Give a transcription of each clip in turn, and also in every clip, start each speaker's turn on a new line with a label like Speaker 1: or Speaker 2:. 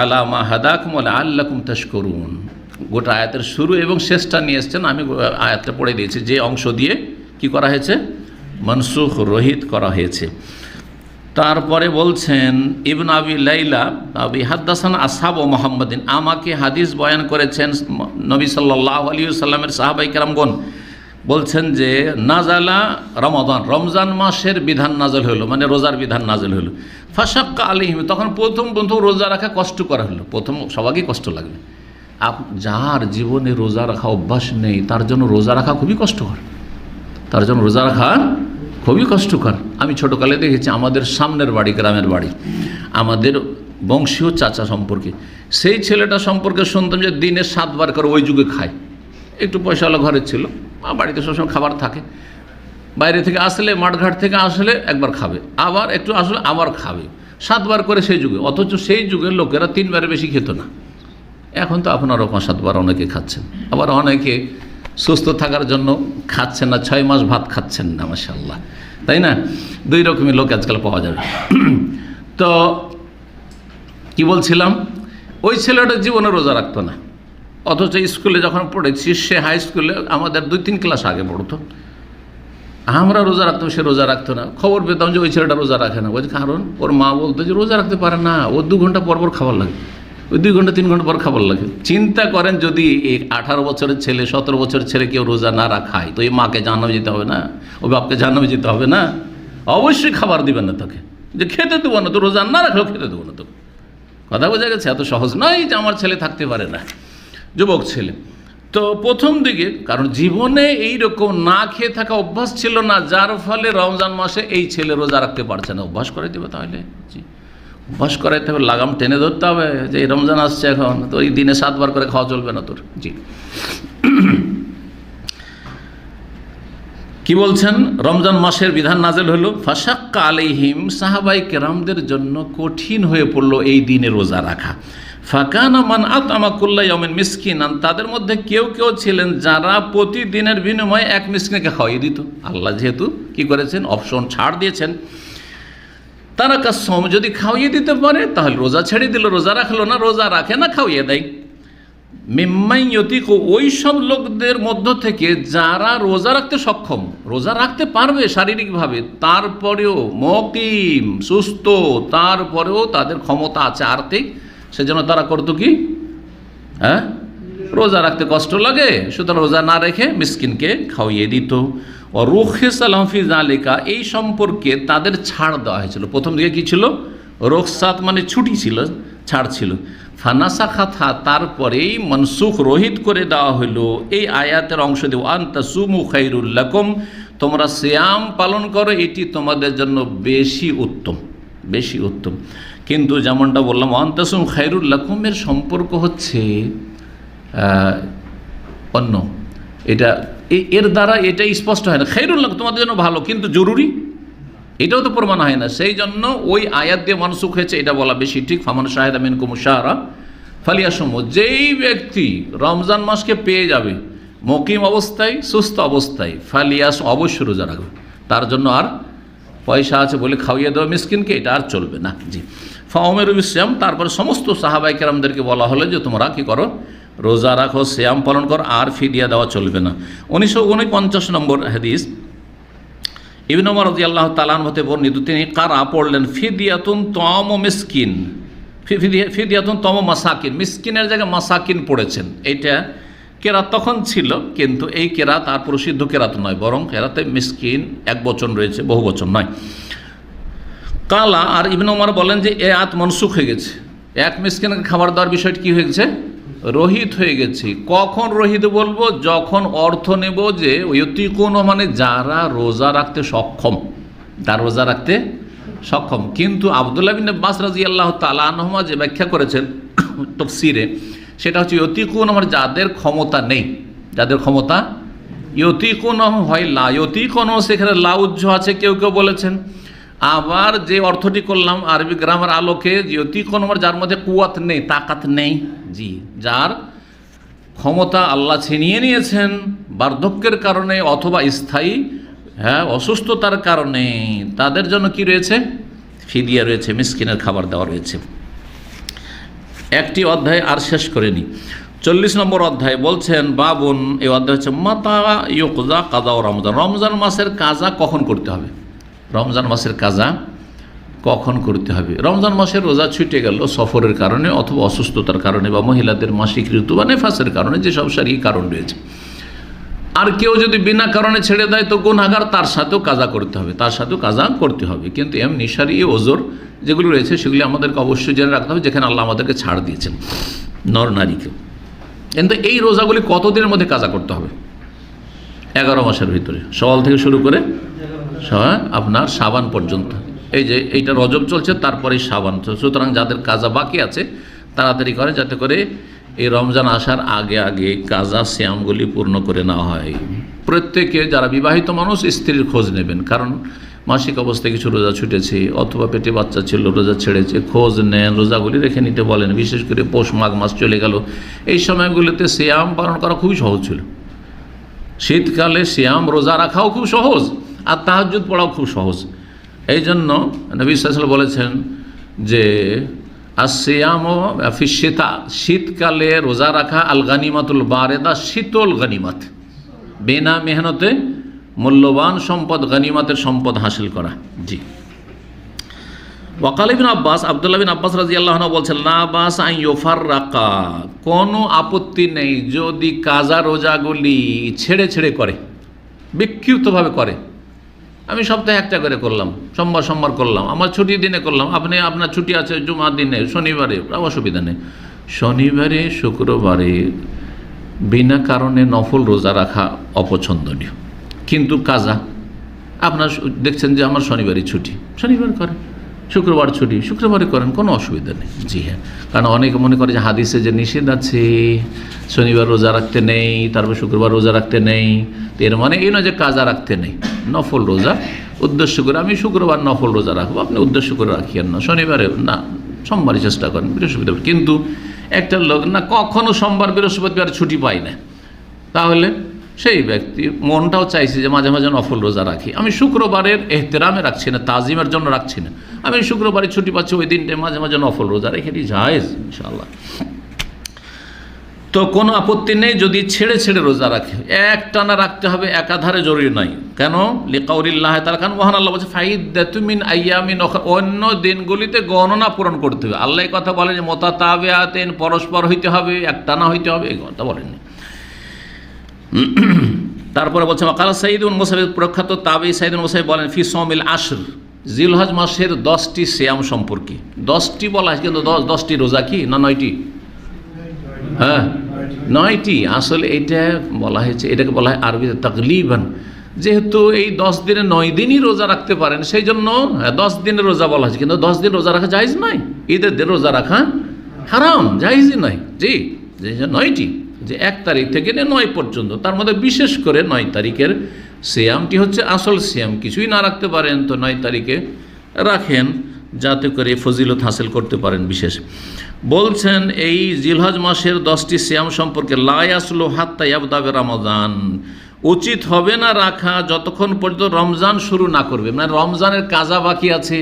Speaker 1: আলামা হাদাকুম আল্লাকুম করুন গোটা আয়াতের শুরু এবং শেষটা নিয়ে এসছেন, আমি আয়াতটা পড়ে দিয়েছি। যে অংশ দিয়ে কি করা হয়েছে? মনসুখ রহিত করা হয়েছে। তারপরে বলছেন, ইবন আবি লাইলা, আবি হাদ্দাসান আসাব ও মোহাম্মদিন, আমাকে হাদিস বয়ান করেছেন নবী সাল্লাহ আলী সাল্লামের সাহাবাই কেরামগণ। বলছেন যে, নাজালা রমাদান, রমজান মাসের বিধান নাজল হলো মানে রোজার বিধান নাজল হলো। ফাঁসাক্কা আলিহিম তখন প্রথম প্রথম রোজা রাখা কষ্ট করা হলো। প্রথম সবাইকে কষ্ট লাগবে। আপ, যার জীবনে রোজা রাখা অভ্যাস নেই, তার জন্য রোজা রাখা খুবই কষ্টকর। তার জন্য রোজা রাখা খুবই কষ্টকর। আমি ছোটোকালে দেখেছি, আমাদের সামনের বাড়ি, গ্রামের বাড়ি, আমাদের বংশীয় চাচা সম্পর্কে। সেই ছেলেটা সম্পর্কে শুনতাম যে দিনে সাতবার করে ওই যুগে খায়। একটু পয়সাওয়ালা ঘরের ছিল। বাড়িতে সবসময় খাবার থাকে। বাইরে থেকে আসলে, মাঠঘাট থেকে আসলে একবার খাবে। আবার একটু আসলে আবার খাবে। সাতবার করে সেই যুগে। অথচ সেই যুগের লোকেরা তিনবারের বেশি খেত না। এখন তো আপনারও পাঁচ সাতবার অনেকে খাচ্ছেন। আবার অনেকে সুস্থ থাকার জন্য খাচ্ছেন না, ছয় মাস ভাত খাচ্ছেন না মাসাল্লাহ তাই না? দুই রকমের লোক আজকাল পাওয়া যাবে। তো কি বলছিলাম? ওই ছেলেটা জীবনে রোজা রাখতো না। অথচ স্কুলে যখন পড়েছি, সে হাই স্কুলে আমাদের দুই তিন ক্লাস আগে পড়তো। আমরা রোজা রাখতাম, সে রোজা রাখতো না। খবর পেতাম যে ওই ছেলেটা রোজা রাখে না। বলছে কারণ, ওর মা বলতো যে রোজা রাখতে পারে না, ও দু ঘণ্টা পর পর খাবার লাগে। ওই দুই ঘণ্টা, তিন ঘণ্টা পর খাবার লাগে। চিন্তা করেন যদি এই আঠারো বছরের ছেলে, সতেরো বছরের ছেলে কেউ রোজা না রাখায়, তো এই মাকে জানাবে যেতে হবে না? ওই বাপকে জানাবে যেতে হবে না? অবশ্যই খাবার দিবেন না তাকে। যে খেতে দেবো না তো, রোজা না রাখলেও খেতে দেবো না তো কথা বোঝা গেছে? এত সহজ নয় যে আমার ছেলে থাকতে পারে না। যুবক ছেলে। তো প্রথম দিকে, কারণ জীবনে এই রকম না খেয়ে থাকা অভ্যাস ছিল না, যার ফলে রমজান মাসে এই ছেলে রোজা রাখতে পারছে না। অভ্যাস করে দেবে তাহলে? জি। অভ্যাস করাইতে হবে, লাগাম টেনে ধরতে হবে, যে এই রমজান আসছে এখন, তো এই দিনে সাতবার করে খাওয়া চলবে না তোর। জি। কি বলছেন? রমজান মাসের বিধান নাজেল হলো ফাসাক্কা আলাইহিম সাহাবাই কেরামদের জন্য কঠিন হয়ে পড়ল এই দিনে রোজা রাখা। ফাকানা মান আত আমাকুল্লাহ ইয়মেন মিসকিনান তাদের মধ্যে কেউ কেউ ছিলেন যারা প্রতিদিনের বিনিময়ে এক মিসকিনকে খাওয়াই দিত। আল্লাহ যেহেতু কি করেছেন? অপশন ছাড় দিয়েছেন। তারা কাসম যদি খাওয়িয়ে দিতে পারে, তাহলে রোজা ছেড়ে দিল, রোজা রাখল না, রোজা রাখে না খাওয়িয়ে দেয়। মিম্মাই ইয়তিক ওই সব লোকদের মধ্য থেকে যারা রোজা রাখতে সক্ষম, রোজা রাখতে পারবে শারীরিকভাবে, তারপরেও মকিম, সুস্থ, তারপরেও তাদের ক্ষমতা আছে আর্থিক সেজন্য তারা করতো কি? হ্যাঁ? রোজা রাখতে কষ্ট লাগে, সুতরাং রোজা না রেখে মিসকিনকে খাওয়িয়ে দিত। ও রুখে সালামফিজ আলিকা এই সম্পর্কে তাদের ছাড় দেওয়া হয়েছিল। প্রথম দিকে কী ছিল? রোকসাত মানে ছুটি ছিল, ছাড় ছিল। ফানাসা খাথা তারপরেই মনসুখ রোহিত করে দেওয়া হলো এই আয়াতের অংশ দিয়ে আন্তা সুমু খাইরুল্লাকম তোমরা শ্যাম পালন করো, এটি তোমাদের জন্য বেশি উত্তম। বেশি উত্তম। কিন্তু যেমনটা বললাম অন্তাসুম খাইরুল্লাকুমের সম্পর্ক হচ্ছে অন্য। এটা এর দ্বারা এটা স্পষ্ট হয় না। খাইরুল্লাহ তোমাদের জন্য ভালো, কিন্তু জরুরি? এটাও তো প্রমাণ হয় না। সেই জন্য ওই আয়াত দিয়ে মানসুখ হয়েছে, এটা বলা বেশি ঠিক। ফামান শাহেদ আমিন কুমুশাহরা ফালিয়াসম, যেই ব্যক্তি রমজান মাসকে পেয়ে যাবে, মকিম অবস্থায়, সুস্থ অবস্থায়, ফালিয়াস অবশ্য রোজা রাখবে। তার জন্য আর পয়সা আছে বলে খাওয়িয়ে দেওয়া মিসকিনকে, এটা আর চলবে না। জি। ফাওমের ইসলাম তারপর সমস্ত সাহাবাই কেরামদেরকে বলা হলো যে, তোমরা কি করো? রোজা রাখো শ্যাম পালন করো, আর ফিদিয়া দেওয়া চলবে না। উনিশশো উনপঞ্চাশ নম্বর হাদিস। ইবিন রাজি আল্লাহ তালান হতে বর্ণিত, তিনি কারা পড়লেন? ফিদিয়াতুন তম মিসকিন। ফিদিয়া- ফিদিয়াতুন তম মাসাকিন। মিসকিনের জায়গায় মাসাকিন পড়েছেন। এইটা কেরাত তখন ছিল, কিন্তু এই কেরাত আর প্রসিদ্ধ কেরাত নয়, বরং কেরাতে মিসকিন এক বচন রয়েছে, বহু বচন নয়। কালা আর ইবিন ওমর বলেন যে, এ আত মনসুখ হয়ে গেছে। এক মিসকিনকে খাবার দেওয়ার বিষয়টি কী হয়ে গেছে? রহিত হয়ে গেছে। কখন রোহিত বলব? যখন অর্থ নেব যে অতি কোনো মানে যারা রোজা রাখতে সক্ষম। তার রোজা রাখতে সক্ষম। কিন্তু আবদুল্লাহ বিন আব্বাস রাজি আল্লাহ তালানহমা যে ব্যাখ্যা করেছেন, তফসিরে সেটা হচ্ছে অতি কোন আমার যাদের ক্ষমতা নেই, যাদের ক্ষমতা ইয়তি কোন হয় লা ইয়তি কোন সেখানে লাউজ্জ আছে, কেউ কেউ বলেছেন। আবার যে অর্থটি করলাম, আরবি গ্রামের আলোকে ইয়তি কোন আমার যার মধ্যে কুয়াত নেই, তাকাত নেই, জি, যার ক্ষমতা আল্লাহ ছিনিয়ে নিয়েছেন বার্ধক্যের কারণে অথবা স্থায়ী হ্যাঁ অসুস্থতার কারণে। তাদের জন্য কি রয়েছে? ফিদিয়া রয়েছে, মিসকিনের খাবার দেওয়া রয়েছে। একটি অধ্যায় আর শেষ করেনি। চল্লিশ নম্বর অধ্যায় বলছেন, বাবুন, এই অধ্যায় হচ্ছে, মাতা ইয়োকজা কাজা ও রমজান। রমজান মাসের কাজা কখন করতে হবে? রমজান মাসের কাজা কখন করতে হবে? রমজান মাসের রোজা ছুটে গেল সফরের কারণে অথবা অসুস্থতার কারণে বা মহিলাদের মাসিক ঋতু বা নেফাসের কারণে, যেসব সারি কারণ রয়েছে। আর কেউ যদি বিনা কারণে ছেড়ে দেয়, তো গুণাগার তার সাথেও কাজা করতে হবে, তার সাথেও কাজা করতে হবে। কিন্তু এম নিশারি ওজোর যেগুলো রয়েছে, সেগুলি আমাদেরকে অবশ্যই জেনে রাখতে হবে, যেখানে আল্লাহ আমাদেরকে ছাড় দিয়েছেন, নর নারীকে। কিন্তু এই রোজাগুলি কতদিনের মধ্যে কাজা করতে হবে? এগারো মাসের ভিতরে। সওয়াল থেকে শুরু করে স- আপনার সাবান পর্যন্ত। এই যে এইটা রজব চলছে তারপরে সাবান সুতরাং যাদের কাজা বাকি আছে, তাড়াতাড়ি করে, যাতে করে এই রমজান আসার আগে আগে কাজা শ্যামগুলি পূর্ণ করে নেওয়া হয়। প্রত্যেকে যারা বিবাহিত মানুষ, স্ত্রীর খোঁজ নেবেন। কারণ মাসিক অবস্থায় কিছু রোজা ছুটেছে, অথবা পেটে বাচ্চা ছিল, রোজা ছেড়েছে, খোঁজ নেন, রোজাগুলি রেখে নিতে বলেন। বিশেষ করে পৌষ মাঘ মাস চলে গেল। এই সময়গুলোতে শ্যাম পালন করা খুবই সহজ ছিল। শীতকালে শ্যাম রোজা রাখাও খুব সহজ, আর তাহাজুদ পড়াও খুব সহজ। এই জন্য সাল বলেছেন যে আসিয়াম ফিসিতা শীতকালে রোজা রাখা আল গানিমাতুল বারেদা, শীতল গানিমাত। বিনা মেহনতে মূল্যবান সম্পদ, গানিমাতের সম্পদ হাসিল করা। জি। ওয়াকাল বিন আব্বাস, আবদুল্লাহ বিন আব্বাস রাজি আল্লাহ বলছেন আব্বাস আই ইয়োফার রাকা কোনো আপত্তি নেই যদি কাজা রোজাগুলি ছেড়ে ছেড়ে করে বিক্ষিপ্তভাবে করে। আমি সপ্তাহে একটা করে করলাম, সোমবার সোমবার করলাম, আমার ছুটির দিনে করলাম, আপনি, আপনার ছুটি আছে জুমার দিনে, শনিবারে অসুবিধা নেই। শনিবারে, শুক্রবারে বিনা কারণে নফল রোজা রাখা অপছন্দনীয়। কিন্তু কাজা, আপনার দেখছেন যে আমার শনিবারই ছুটি, শনিবার করেন শুক্রবার ছুটি। শুক্রবারে করেন, কোনো অসুবিধা নেই। জি হ্যাঁ। কারণ অনেকে মনে করে যে হাদিসে যে নিষেধ আছে, শনিবার রোজা রাখতে নেই, তারপর শুক্রবার রোজা রাখতে নেই এর মানে এই নয় যে কাজা রাখতে নেই। নফল রোজা, উদ্দেশ্য করে আমি শুক্রবার নফল রোজা রাখব, আপনি উদ্দেশ্য করে রাখিয়েন না। শনিবারে না, সোমবারই চেষ্টা করেন, বৃহস্পতিবার। কিন্তু একটা লোক না কখনো সোমবার বৃহস্পতিবার ছুটি পাই না। তাহলে সেই ব্যক্তি মনটাও চাইছে যে মাঝে মাঝে নফল রোজা রাখি। আমি শুক্রবারের এহতেরামে রাখছি না, তাজিমের জন্য রাখছি না। আমি শুক্রবারে ছুটি পাচ্ছি, ওই দিনটা মাঝে মাঝে নফল রোজা রেখে দিই, জায়েজ, ইনশাআল্লাহ। তো কোনো আপত্তি নেই, যদি ছেড়ে ছেড়ে রোজা রাখে। এক টানা রাখতে হবে একাধারে জরুরি নাই। কেন? লিকাউরিল্লাহ তার কারণ মহান আল্লাহ বলছে ফাইদ তুমিন আয়ামিন অন্য দিনগুলিতে গণনা পূরণ করতে হবে। আল্লাহ কথা বলেন মোতা তাবে আতেন পরস্পর হইতে হবে এক টানা হইতে হবে, এই কথা বলেননি। তারপরে বলছে কালা সাইদুল মোসাফির প্রখ্যাত তাবি সাইদুল মোসাফির বলেন ফি সমিল আসর জিলহজ মাসের দশটি শ্যাম সম্পর্কে। দশটি বলা হয় কিন্তু দশ দশটি রোজা কি না নয়টি? হ্যাঁ নয়টি। আসলে এটা বলা হয়েছে এটাকে বলা হয় আরবিতে তাকলিবান। যেহেতু এই দশ দিনে নয় দিনই রোজা রাখতে পারেন সেই জন্য হ্যাঁ, দশ দিনের রোজা বলা হয়েছে। কিন্তু দশ দিন রোজা রাখা জায়জ নয়। ঈদের দিন রোজা রাখা হারাম জায়জই নয়। জি নয়টি। যে এক তারিখ থেকে নিয়ে নয় পর্যন্ত, তার মধ্যে বিশেষ করে নয় তারিখের সিয়ামটি হচ্ছে আসল সিয়াম, কিছুই না রাখতে পারেন তো নয় তারিখে রাখেন যাতে করে ফজিলত হাসিল করতে পারেন বিশেষ। বলছেন, এই জিলহজ মাসের দশটি সিয়াম সম্পর্কে লায়াসলো হাত্তা ইয়াবদাবে রমজান উচিত হবে না রাখা যতক্ষণ পর্যন্ত রমজান শুরু না করবে। মানে রমজানের কাজা বাকি আছে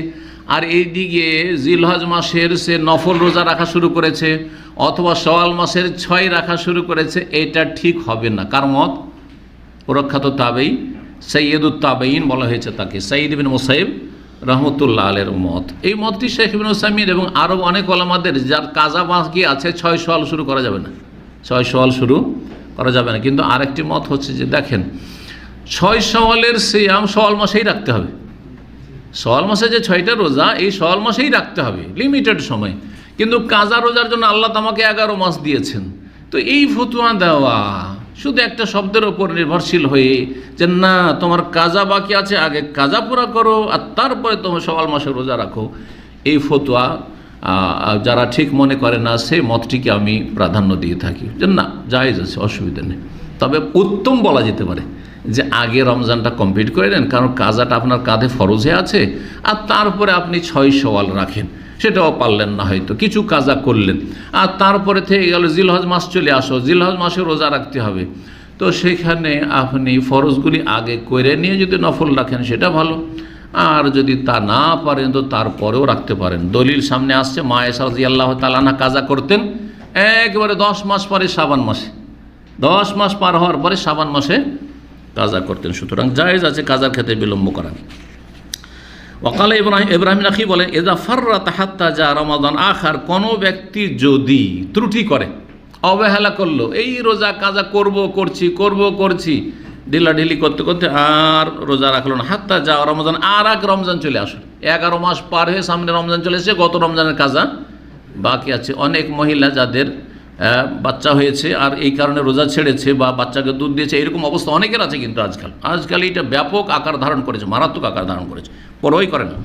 Speaker 1: আর এইদিকে জিলহজ মাসের সে নফল রোজা রাখা শুরু করেছে, অথবা সওয়াল মাসের ছয় রাখা শুরু করেছে, এটা ঠিক হবে না। কার মত? প্রখ্যাত তাবেই সৈয়দুল তাবেইন বলা হয়েছে তাকে সঈদ বিন মোসাইব রহমতুল্লাহ আলের মত। এই মতটি শেখ বিন ওসামির এবং আরও অনেক ওলামাদের, যার কাজা বাকি আছে, ছয় সোয়াল শুরু করা যাবে না। ছয় সোয়াল শুরু করা যাবে না। কিন্তু আরেকটি মত হচ্ছে যে, দেখেন, ছয় সওয়ালের সিয়াম সওয়াল মাসেই রাখতে হবে। সওয়াল মাসে যে ছয়টা রোজা, এই সওয়াল মাসেই রাখতে হবে লিমিটেড সময়। কিন্তু কাজা রোজার জন্য আল্লাহ তোমাকে এগারো মাস দিয়েছেন। তো এই ফতুয়া দেওয়া শুধু একটা শব্দের ওপর নির্ভরশীল হয়ে যে না, তোমার কাজা বাকি আছে, আগে কাজা পুরা করো, আর তারপরে তোমার সওয়াল মাসে রোজা রাখো। এই ফতুয়া যারা ঠিক মনে করে না, সেই মতটিকে আমি প্রাধান্য দিয়ে থাকি। যে না, জায়েজ আছে, অসুবিধা নেই। তবে উত্তম বলা যেতে পারে। যে আগে রমজানটা কমপ্লিট করে নেন, কারণ কাজাটা আপনার কাঁধে ফরজে আছে, আর তারপরে আপনি ছয় সওয়াল রাখেন। সেটাও পারলেন না হয়তো, কিছু কাজা করলেন। আর তারপরে থেকে গেল জিলহজ মাস চলে আসো, জিলহজ মাসে রোজা রাখতে হবে। তো সেখানে আপনি ফরজগুলি আগে করে নিয়ে যদি নফল রাখেন, সেটা ভালো। আর যদি তা না পারেন, তো তারপরেও রাখতে পারেন। দলিল সামনে আসছে মায়েশা রাজি আল্লাহ তালানা কাজা করতেন, একেবারে দশ মাস পরে সাবান মাসে। দশ মাস পার হওয়ার পরে সাবান মাসে কাজা করতেন। সুতরাং জায়েজ আছে কাজার ক্ষেত্রে বিলম্ব করা ওকালে ইব্রাহিম ইব্রাহিম নাকি বলেন এদা ফার্রা তাহাত্তা যা রমাদান আখার কোনো ব্যক্তি যদি ত্রুটি করে, অবহেলা করল, এই রোজা কাজা করব, করছি করব, করছি ঢিলাঢিলি করতে করতে আর রোজা রাখল না। হাত্তা যা রমজান আর এক রমজান চলে আসলো এগারো মাস পার হয়ে সামনে রমজান চলে এসে গত রমজানের কাজা বাকি আছে। অনেক মহিলা যাদের বাচ্চা হয়েছে আর এই কারণে রোজা ছেড়েছে বা বাচ্চাকে দুধ দিয়েছে এরকম অবস্থা অনেকের আছে কিন্তু আজকাল। আজকাল এটা ব্যাপক আকার ধারণ করেছে মারাত্মক আকার ধারণ করেছে। পরোই করে না।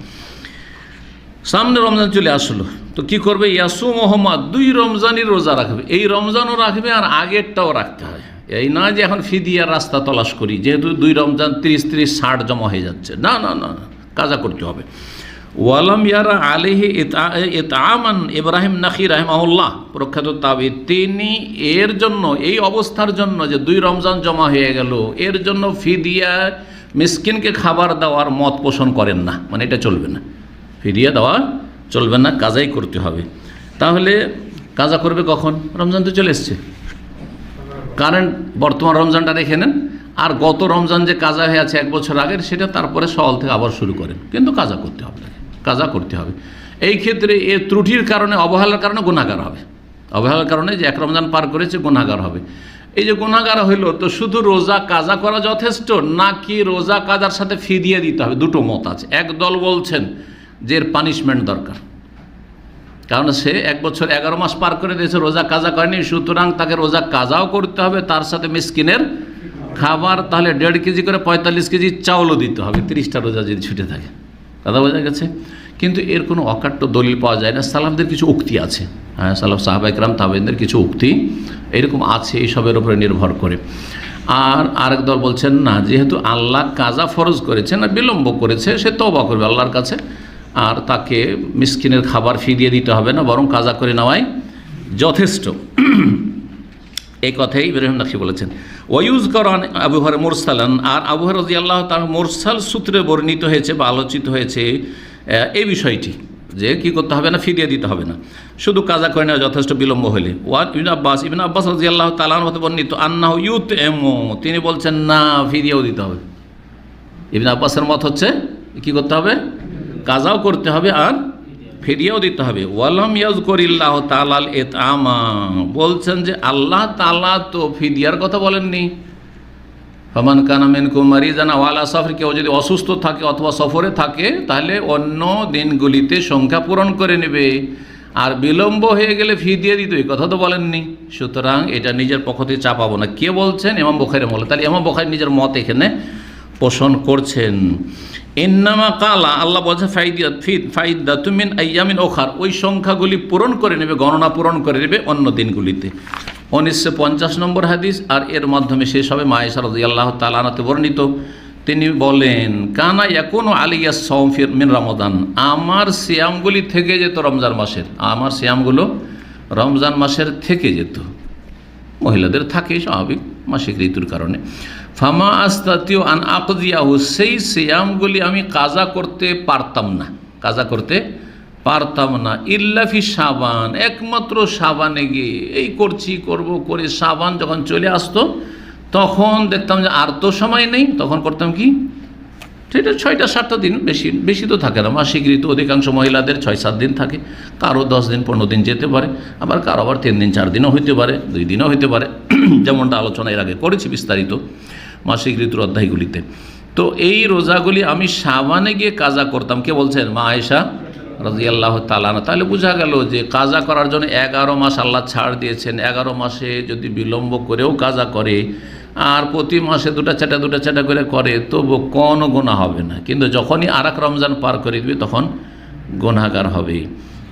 Speaker 1: সামনে রমজান চলে আসলো। তো কি করবে? ইয়াসু মোহাম্মদ দুই রমজানই রোজা রাখবে। এই রমজানও রাখবে আর আগেরটাও রাখতে হয়। এই না যে এখন ফিদিয়ার রাস্তা তলাশ করি যেহেতু দুই রমজান তিরিশ তিরিশ ষাট জমা হয়ে যাচ্ছে। না না না না, কাজা করতে হবে। ওয়ালাম ইয়ারা আলিহি ইতামান ইব্রাহিম নাকি রাহমাউল্লাহ প্রখ্যাত তাবি তিনি এর জন্য, এই অবস্থার জন্য যে দুই রমজান জমা হয়ে গেল, এর জন্য ফিদিয়া মিসকিনকে খাবার দেওয়ার মত পোষণ করেন না। মানে এটা চলবে না। ফিরিয়ে দেওয়া চলবে না, কাজাই করতে হবে। তাহলে কাজা করবে কখন? রমজান তো চলে এসছে। কারেন্ট, বর্তমান রমজানটা রেখে নেন। আর গত রমজান যে কাজা হয়ে আছে এক বছর আগের, সেটা তারপরে সওয়াল থেকে আবার শুরু করেন। কিন্তু কাজা করতে হবে কাজা করতে হবে। এই ক্ষেত্রে এ ত্রুটির কারণে, অবহেলার কারণে গুণাগার হবে। অবহেলার কারণে যে এক রমজান পার করেছে গুণাগার হবে। এই যে গুণাগার হইল, তো শুধু রোজা কাজা করা যথেষ্ট, নাকি রোজা কাজার সাথে ফিদিয়ে দিতে হবে? দুটো মত আছে। এক দল বলছেন যে এর পানিশমেন্ট দরকার। কারণ সে এক বছর এগারো মাস পার করে দিয়েছে, রোজা কাজা করেনি, সুতরাং তাকে রোজা কাজাও করতে হবে, তার সাথে মিসকিনের খাবার, তাহলে দেড় কেজি করে পঁয়তাল্লিশ কেজি চাউলও দিতে হবে। তিরিশটা রোজা যদি ছুটে থাকে। কথা বোঝা গেছে? কিন্তু এর কোনো অকাট্য দলিল পাওয়া যায় না। সালামদের কিছু উক্তি আছে। হ্যাঁ সালাম সাহাবাইকরাম তাবেনদের কিছু উক্তি এরকম আছে, এইসবের উপরে নির্ভর করে। আর আরেক দল বলছেন, না, যেহেতু আল্লাহ কাজা ফরজ করেছেন আর বিলম্ব করেছে, সে তবা করবে আল্লাহর কাছে। আর তাকে মিসকিনের খাবার ফি দিয়ে দিতে হবে না, বরং কাজা করে নেওয়াই যথেষ্ট। এই কথাই ইব্রাহিম নাকি বলেছেন। ওয়ুজ করান আবুহর মুরসালান, আর আবুহর রাজি আল্লাহ তার মোরসাল সূত্রে বর্ণিত হয়েছে বা আলোচিত হয়েছে এই বিষয়টি যে কি করতে হবে না, ফিরিয়ে দিতে হবে না। শুধু কাজা করে নেওয়া যথেষ্ট বিলম্ব হলে। ওয়ান ইবিন আব্বাস ইবিন আব্বাস রাজি আল্লাহ তালান হতে বর্ণিত আন্না ইউত এমো তিনি বলছেন, না, ফিরিয়েও দিতে হবে। ইবিন আব্বাসের মত হচ্ছে, কি করতে হবে? কাজাও করতে হবে আর ফিরিয়েও দিতে হবে। ওয়ালাম ইয়াজ করিল্লাহ তালাল এত আমা বলছেন যে, আল্লাহ তালা তো ফিদিয়ার কথা বলেননি। ফমান কানামেন কুমারি জানা ওয়ালা সফর, কেউ যদি অসুস্থ থাকে অথবা সফরে থাকে, তাহলে অন্য দিনগুলিতে সংখ্যা পূরণ করে নেবে। আর বিলম্ব হয়ে গেলে ফি দিয়ে দিত, এই কথা তো বলেননি। সুতরাং এটা নিজের পক্ষ থেকে চাপাবো না। কে বলছেন? এমাম বোখারি বলে তাহলে এমাম বোখারি নিজের মত এখানে পোষণ করছেন। ইন্নামা কালা, আল্লাহ বলছে, ফাইদিয়া ফিদ তুমিন আইয়ামিন ওখার। ওই সংখ্যাগুলি পূরণ করে নেবে, গণনা পূরণ করে নেবে অন্য দিনগুলিতে। উনিশশো পঞ্চাশ নম্বর হাদিস, আর এর মাধ্যমে শেষ হবে মায়েশা রাজি আল্লাহ তালানাতে বর্ণিত। তিনি বলেন, কানা ইয়াকুন আলিয়া সৌফির মিন রমদান। আমার সিয়ামগুলি থেকে যেত রমজান মাসের। আমার সিয়ামগুলো রমজান মাসের থেকে যেত। মহিলাদের থাকে স্বাভাবিক মাসিক ঋতুর কারণে। ফামা আস্তাতীয় আন আকদিয়াহু, সেই সিয়ামগুলি আমি কাজা করতে পারতাম না। কাজা করতে পারতাম না। ইল্লাফি সাবান একমাত্র সাবানে গিয়ে এই করছি, করব, করে সাবান যখন চলে আসতো, তখন দেখতাম যে আর তো সময় নেই, তখন করতাম কি? সেটা ছয়টা, সাতটা দিন বেশি বেশি তো থাকে না। মাসিক ঋতু অধিকাংশ মহিলাদের ছয়, সাত দিন থাকে। কারও দশ দিন, পনেরো দিন যেতে পারে। আবার কারও আবার তিন দিন, চার দিনও হইতে পারে, দুই দিনও হইতে পারে। যেমনটা আলোচনা এর আগে করেছি বিস্তারিত মাসিক ঋতুর অধ্যায়গুলিতে। তো এই রোজাগুলি আমি সাবানে গিয়ে কাজা করতাম। কে বলছেন? মা আয়েশা রাজিয়াল্লাহ তালানা তাহলে বোঝা গেল যে কাজা করার জন্য এগারো মাস আল্লাহ ছাড় দিয়েছেন। এগারো মাসে যদি বিলম্ব করেও কাজা করে আর প্রতি মাসে দুটা চাটা দুটা চাটা করে করে তবু কোনো গোনা হবে না। কিন্তু যখনই আর রমজান পার করে দিবে, তখন গোনাগার হবে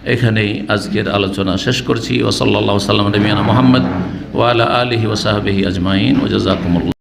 Speaker 1: এখানেই আজকের আলোচনা শেষ করছি। ওসল্লা সাল্লাম রবিয়ানা মোহাম্মদ ওয়ালা আলহি ওসাহাবি আজমাইন। ওজাকুমুল্লা